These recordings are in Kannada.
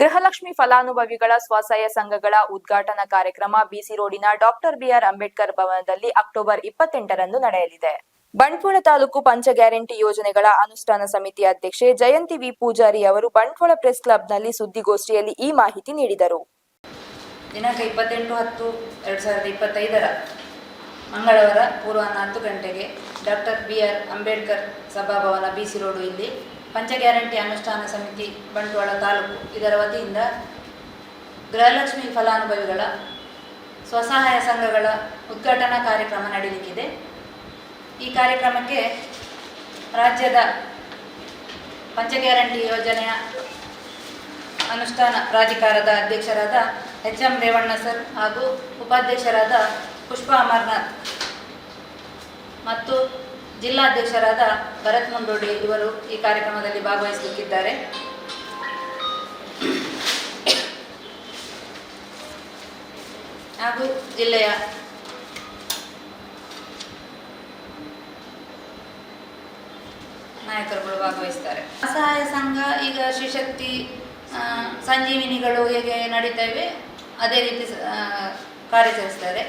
ಗೃಹಲಕ್ಷ್ಮಿ ಫಲಾನುಭವಿಗಳ ಸ್ವಸಹಾಯ ಸಂಘಗಳ ಉದ್ಘಾಟನಾ ಕಾರ್ಯಕ್ರಮ ಬಿಸಿ ರೋಡಿನ ಡಾಕ್ಟರ್ ಬಿಆರ್ ಅಂಬೇಡ್ಕರ್ ಭವನದಲ್ಲಿ ಅಕ್ಟೋಬರ್ ಇಪ್ಪತ್ತೆಂಟರಂದು ನಡೆಯಲಿದೆ. ಬಂಟ್ವಾಳ ತಾಲೂಕು ಪಂಚ ಗ್ಯಾರಂಟಿ ಯೋಜನೆಗಳ ಅನುಷ್ಠಾನ ಸಮಿತಿ ಅಧ್ಯಕ್ಷೆ ಜಯಂತಿ ವಿ ಪೂಜಾರಿ ಅವರು ಬಂಟ್ವಾಳ ಪ್ರೆಸ್ ಕ್ಲಬ್ನಲ್ಲಿ ಸುದ್ದಿಗೋಷ್ಠಿಯಲ್ಲಿ ಈ ಮಾಹಿತಿ ನೀಡಿದರು. ದಿನಾಂಕ ಇಪ್ಪತ್ತೆಂಟು ಹತ್ತು ಎರಡು ಸಾವಿರದ ಇಪ್ಪತ್ತೈದರ ಮಂಗಳವಾರ ಪೂರ್ವಾಹ್ನ ಹತ್ತು ಗಂಟೆಗೆ ಡಾಕ್ಟರ್ ಬಿ ಆರ್ ಅಂಬೇಡ್ಕರ್ ಸಭಾಭವನ ಬಿ ಸಿ ರೋಡು ಇಲ್ಲಿ. ಪಂಚ ಗ್ಯಾರಂಟಿ ಅನುಷ್ಠಾನ ಸಮಿತಿ, ಬಂಟ್ವಾಳ ತಾಲೂಕು. ಇದರ ವತಿಯಿಂದ ಗೃಹಲಕ್ಷ್ಮಿ ಫಲಾನುಭವಿಗಳ, ಸ್ವಸಹಾಯ ಸಂಘಗಳ ಉದ್ಘಾಟನಾ ಕಾರ್ಯಕ್ರಮ ನಡೀಲಿಕ್ಕಿದೆ. ಈ ಕಾರ್ಯಕ್ರಮಕ್ಕೆ ರಾಜ್ಯದ ಪಂಚ ಗ್ಯಾರಂಟಿ ಯೋಜನೆಯ ಅನುಷ್ಠಾನ ಪ್ರಾಧಿಕಾರದ ಅಧ್ಯಕ್ಷರಾದ ಎಚ್ ಎಂ ರೇವಣ್ಣ ಸರ್ ಹಾಗೂ ಉಪಾಧ್ಯಕ್ಷರಾದ ಪುಷ್ಪ ಅಮರ್ನಾಥ್ ಮತ್ತು ಜಿಲ್ಲಾಧ್ಯಕ್ಷರಾದ ಭರತ್ ಮುಂಡೋಡಿ ಇವರು ಈ ಕಾರ್ಯಕ್ರಮದಲ್ಲಿ ಭಾಗವಹಿಸಲಿಕ್ಕಿದ್ದಾರೆ. ಹಾಗೂ ಜಿಲ್ಲೆಯ ನಾಯಕರುಗಳು ಭಾಗವಹಿಸ್ತಾರೆ ಅಸಹಾಯ ಸಂಘ ಈಗ ಶ್ರೀಶಕ್ತಿ ಸಂಜೀವಿನಿಗಳು ಹೇಗೆ ನಡೀತವೆ ಅದೇ ರೀತಿ ಕಾರ್ಯಾಚರಿಸ್ತಾರೆ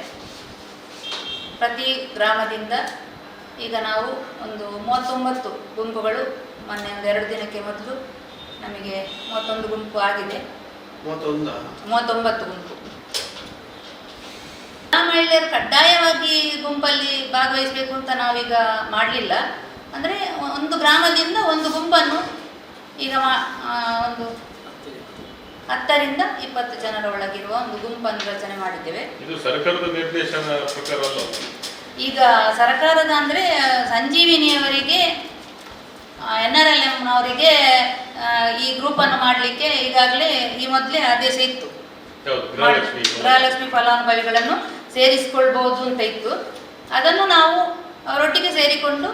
ಪ್ರತಿ ಗ್ರಾಮದಿಂದ ಈಗ ನಾವು ಒಂದು ಮೂವತ್ತೊಂಬತ್ತು ಗುಂಪುಗಳು ಮೊನ್ನೆ ಒಂದು ಎರಡು ದಿನಕ್ಕೆ ಮೊದಲು ನಮಗೆ ಮೂವತ್ತೊಂದು ಗುಂಪು ಆಗಿದೆ. ಮೂವತ್ತೊಂಬತ್ತು ಗುಂಪು. ಆ ಮಹಿಳೆಯರು ಕಡ್ಡಾಯವಾಗಿ ಗುಂಪಲ್ಲಿ ಭಾಗವಹಿಸಬೇಕು ಅಂತ ನಾವೀಗ ಮಾಡಲಿಲ್ಲ. ಅಂದರೆ ಒಂದು ಗ್ರಾಮದಿಂದ ಒಂದು ಗುಂಪನ್ನು ಈಗ ಮಾ- ಒಂದು ಹತ್ತರಿಂದ ಇಪ್ಪತ್ತು ಜನರ ಒಳಗಿರುವ ಒಂದು ಗುಂಪನ್ನು ರಚನೆ ಮಾಡಿದ್ದೇವೆ. ಇದು ಸರ್ಕಾರದ ನಿರ್ದೇಶನ ಪ್ರಕಾರ ಅಲ್ಲ. ಈಗ ಸರ್ಕಾರದ ಅಂದರೆ ಸಂಜೀವಿನಿಯವರಿಗೆ ಎನ್ ಆರ್ ಎಲ್ ಎಮ್ನವರಿಗೆ ಈ ಗ್ರೂಪನ್ನು ಮಾಡಲಿಕ್ಕೆ ಈಗಾಗಲೇ ಈ ಮೊದಲೇ ಆದೇಶ ಇತ್ತು. ಗೃಹಲಕ್ಷ್ಮಿ ಫಲಾನುಭವಿಗಳನ್ನು ಸೇರಿಸಿಕೊಳ್ಬಹುದು ಅಂತ ಇತ್ತು. ಅದನ್ನು ನಾವು ಅವರೊಟ್ಟಿಗೆ ಸೇರಿಕೊಂಡು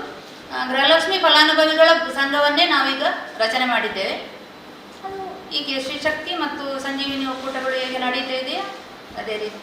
ಗೃಹಲಕ್ಷ್ಮಿ ಫಲಾನುಭವಿಗಳ ಸಂಘವನ್ನೇ ನಾವೀಗ ರಚನೆ ಮಾಡಿದ್ದೇವೆ. ಅದು ಈಗ ಶ್ರೀಶಕ್ತಿ ಮತ್ತು ಸಂಜೀವಿನಿ ಒಕ್ಕೂಟಗಳು ಹೇಗೆ ನಡೀತಾ ಇದೆಯಾ ಅದೇ ರೀತಿ.